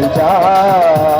যদি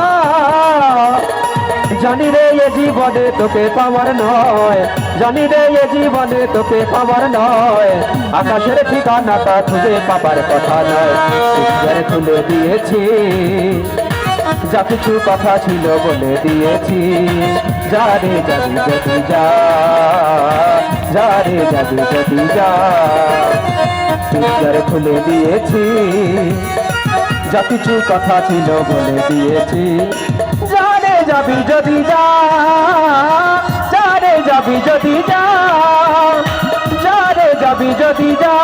জীবনে তোকে পাওয়ার নয়। জানি রে, এ জীবনে তোকে পাওয়ার নয়। আকাশের ঠিকানাটা খুঁজে পাবার কথা নয়। খুলে দিয়েছি। যা কিছু কথা ছিল বলে দিয়েছি। যা যাবি যদি যা। যা রে যদি যা। ঈশ্বর খুলে দিয়েছি। যা কিছু কথা ছিল বলে দিয়েছি। জানে যাবি যদি যা চারে যাবি যদি যা চারে যাবি যদি যা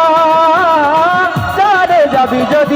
চারে যাবি যদি